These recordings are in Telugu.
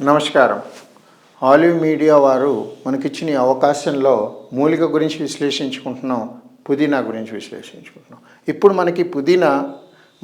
నమస్కారం. ఆలివ్ మీడియా వారు మనకిచ్చిన అవకాశంలో మూలిక గురించి విశ్లేషించుకుంటున్నాం పుదీనా గురించి విశ్లేషించుకుంటున్నాం. ఇప్పుడు మనకి పుదీనా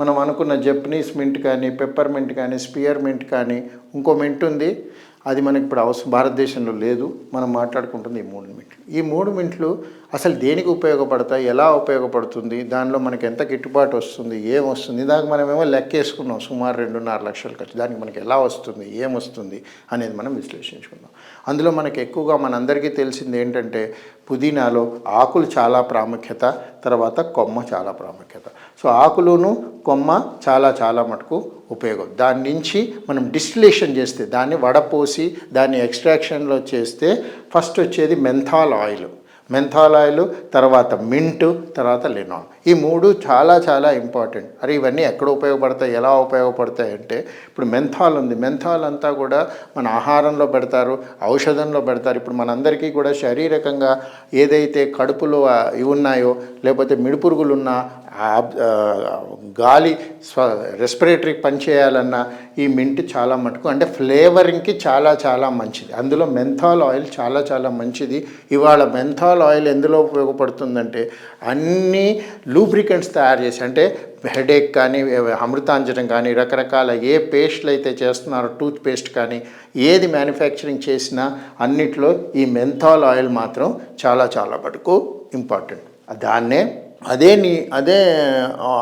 మనం అనుకున్న జపనీస్ మింట్ కానీ పెప్పర్ మింట్ కానీ స్పియర్ మింట్ కానీ ఇంకో మింట్ ఉంది. అది మనకి ఇప్పుడు అవసరం భారతదేశంలో లేదు. మనం మాట్లాడుకుంటుంది ఈ మూడు మింట్లు. ఈ మూడు మింట్లు అసలు దేనికి ఉపయోగపడతాయి? ఎలా ఉపయోగపడుతుంది? దానిలో మనకి ఎంత గిట్టుబాటు వస్తుంది? ఏం వస్తుంది? దానికి మనమేమో లెక్కేసుకున్నాం సుమారు రెండున్నర లక్షలు ఖర్చు. దానికి మనకి ఎలా వస్తుంది? ఏమొస్తుంది అనేది మనం విశ్లేషించుకుందాం. అందులో మనకి ఎక్కువగా మనందరికీ తెలిసింది ఏంటంటే పుదీనాలో ఆకులు చాలా ప్రాముఖ్యత తర్వాత కొమ్మ చాలా ప్రాముఖ్యత. సో ఆకులును కొమ్మ చాలా చాలా మటుకు ఉపయోగం. దాని నుంచి మనం డిస్టిలేషన్ చేస్తే దాన్ని వడపోసి దాన్ని ఎక్స్ట్రాక్షన్లో చేస్తే ఫస్ట్ వచ్చేది మెంథాల్ ఆయిల్. మెంథాల్ ఆయిల్ తర్వాత మింట్ తర్వాత లినాల్ ఈ మూడు చాలా చాలా ఇంపార్టెంట్. అరే ఇవన్నీ ఎక్కడ ఉపయోగపడతాయి ఎలా ఉపయోగపడతాయి అంటే ఇప్పుడు మెంథాల్ ఉంది. మెంథాల్ అంతా కూడా మన ఆహారంలో పెడతారు ఔషధంలో పెడతారు. ఇప్పుడు మనందరికీ కూడా శారీరకంగా ఏదైతే కడుపులో ఇవి ఉన్నాయో లేకపోతే మిడుపురుగులు ఉన్నా గాలి స్వ రెస్పిరేటరీ పనిచేయాలన్నా ఈ మింట్ చాలా మటుకు అంటే ఫ్లేవరింగ్కి చాలా చాలా మంచిది. అందులో మెంథాల్ ఆయిల్ చాలా చాలా మంచిది. ఇవాళ మెంథాల్ ఆయిల్ ఎందులో ఉపయోగపడుతుందంటే అన్ని లూబ్రికెంట్స్ తయారు చేసి అంటే హెడేక్ కానీ అమృతాంజనం కానీ రకరకాల ఏ పేస్ట్లు అయితే చేస్తున్నారో టూత్ పేస్ట్ కానీ ఏది మ్యానుఫ్యాక్చరింగ్ చేసినా అన్నిట్లో ఈ మెంథాల్ ఆయిల్ మాత్రం చాలా చాలా మటుకు ఇంపార్టెంట్ దాన్నే అదే నీ అదే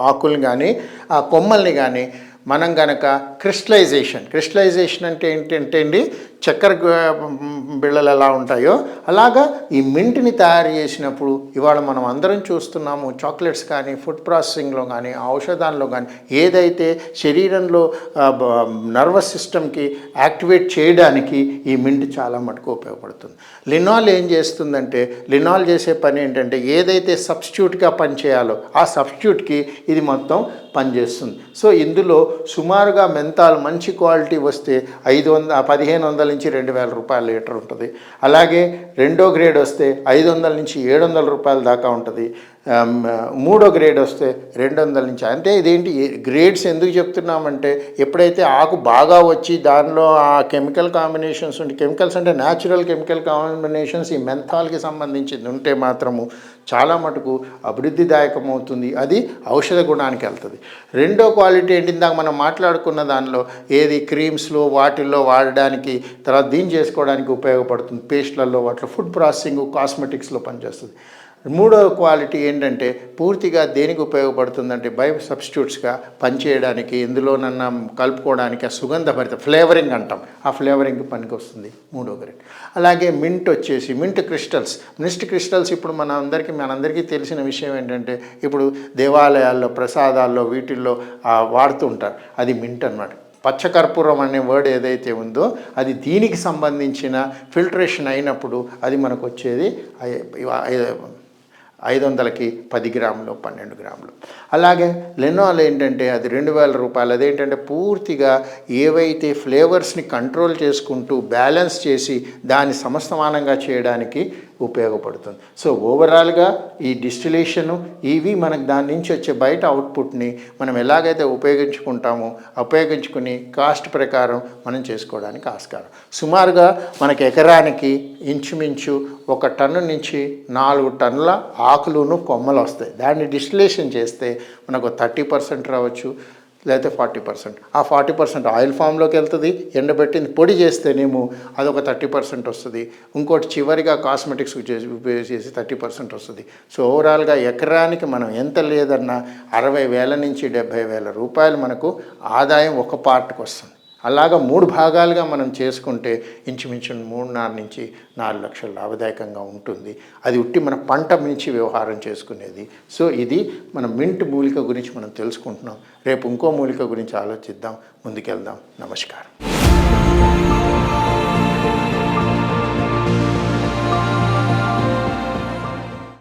ఆకుల్ని కానీ ఆ కొమ్మల్ని కానీ మనం గనక క్రిస్టలైజేషన్ క్రిస్టలైజేషన్ అంటే ఏంటంటే అండి చక్కెర బిళ్ళలు ఎలా ఉంటాయో అలాగా ఈ మింట్ని తయారు చేసినప్పుడు ఇవాళ మనం అందరం చూస్తున్నాము చాక్లెట్స్ కానీ ఫుడ్ ప్రాసెసింగ్లో కానీ ఔషధాల్లో కానీ ఏదైతే శరీరంలో నర్వస్ సిస్టమ్కి యాక్టివేట్ చేయడానికి ఈ మింట్ చాలా మటుకు ఉపయోగపడుతుంది. లినాల్ ఏం చేస్తుందంటే లినాల్ చేసే పని ఏంటంటే ఏదైతే సబ్స్టిట్యూట్గా పనిచేయాలో ఆ సబ్స్టిట్యూట్కి ఇది మొత్తం పనిచేస్తుంది. సో ఇందులో సుమారుగా మెంతాల్ మంచి క్వాలిటీ వస్తే ఐదు వంద పదిహేను వందల నుంచి రెండు వేల రూపాయల లీటర్ ఉంటుంది. అలాగే రెండో గ్రేడ్ వస్తే ఐదు వందల నుంచి ఏడు వందల రూపాయల దాకా ఉంటుంది. మూడో గ్రేడ్ వస్తే రెండు వందల నుంచి. అంటే ఇదేంటి గ్రేడ్స్ ఎందుకు చెప్తున్నామంటే ఎప్పుడైతే ఆకు బాగా వచ్చి దానిలో ఆ కెమికల్ కాంబినేషన్స్ ఉంటే కెమికల్స్ అంటే న్యాచురల్ కెమికల్ కాంబినేషన్స్ ఈ మెంథాల్కి సంబంధించింది ఉంటే మాత్రము చాలా మటుకు అభివృద్ధిదాయకం అవుతుంది అది ఔషధ గుణానికి వెళ్తుంది. రెండో క్వాలిటీ ఏంటి ఇందాక మనం మాట్లాడుకున్న దానిలో ఏది క్రీమ్స్లో వాటిల్లో వాడడానికి తర్వాత దీన్ని చేసుకోవడానికి ఉపయోగపడుతుంది. పేస్ట్లలో వాటిలో ఫుడ్ ప్రాసెసింగ్ కాస్మెటిక్స్లో పనిచేస్తుంది. మూడో క్వాలిటీ ఏంటంటే పూర్తిగా దేనికి ఉపయోగపడుతుందంటే బయో సబ్స్టిట్యూట్స్గా పనిచేయడానికి ఎందులోనన్నా కలుపుకోవడానికి ఆ సుగంధభరిత ఫ్లేవరింగ్ అంటాం. ఆ ఫ్లేవరింగ్ పనికి వస్తుంది మూడో గ్రేడ్. అలాగే మింట్ వచ్చేసి మింట్ క్రిస్టల్స్. మిస్ట్ క్రిస్టల్స్ ఇప్పుడు మన అందరికీ మనందరికీ తెలిసిన విషయం ఏంటంటే ఇప్పుడు దేవాలయాల్లో ప్రసాదాల్లో వీటిల్లో వాడుతూ ఉంటారు. అది మింట్ అన్నమాట. పచ్చకర్పూరం అనే వర్డ్ ఏదైతే ఉందో అది దీనికి సంబంధించిన ఫిల్టరేషన్ అయినప్పుడు అది మనకు వచ్చేది ఐదు వందలకి పది గ్రాములు పన్నెండు గ్రాములు. అలాగే లెనాల్ ఏంటంటే అది రెండు వేల రూపాయలు. అదేంటంటే పూర్తిగా ఏవైతే ఫ్లేవర్స్ని కంట్రోల్ చేసుకుంటూ బ్యాలెన్స్ చేసి దాన్ని సమస్తమానంగా చేయడానికి ఉపయోగపడుతుంది. సో ఓవరాల్గా ఈ డిస్టిలేషను ఇవి మనకు దాని నుంచి వచ్చే బయట అవుట్పుట్ని మనం ఎలాగైతే ఉపయోగించుకుంటామో ఉపయోగించుకుని కాస్ట్ ప్రకారం మనం చేసుకోవడానికి ఆస్కారం. సుమారుగా మనకి ఎకరానికి ఇంచుమించు ఒక టన్ను నుంచి నాలుగు టన్నుల ఆకులును కొమ్మలు వస్తాయి దాన్ని డిస్టిలేషన్ చేస్తే మనకు థర్టీ పర్సెంట్ రావచ్చు. లేకపోతే ఫార్టీ పర్సెంట్. ఆ ఫార్టీ పర్సెంట్ ఆయిల్ ఫామ్లోకి వెళ్తుంది ఎండబెట్టింది పొడి చేస్తేనేమో అదొక థర్టీ పర్సెంట్ వస్తుంది. ఇంకోటి చివరిగా కాస్మెటిక్స్ చేసి ఉపయోగ చేసి థర్టీ పర్సెంట్ వస్తుంది. సో ఓవరాల్గా ఎకరానికి మనం ఎంత లేదన్నా అరవై వేల నుంచి డెబ్భై వేల రూపాయలు మనకు ఆదాయం ఒక పార్ట్కి వస్తుంది. అలాగా మూడు భాగాలుగా మనం చేసుకుంటే ఇంచుమించు మూడున్నర నుంచి నాలుగు లక్షలు లాభదాయకంగా ఉంటుంది. అది ఉట్టి మన పంట మించి వ్యవహారం చేసుకునేది. సో ఇది మన మింట్ మూలిక గురించి మనం తెలుసుకుంటున్నాం. రేపు ఇంకో మూలిక గురించి ఆలోచిద్దాం. ముందుకెళ్దాం. నమస్కారం.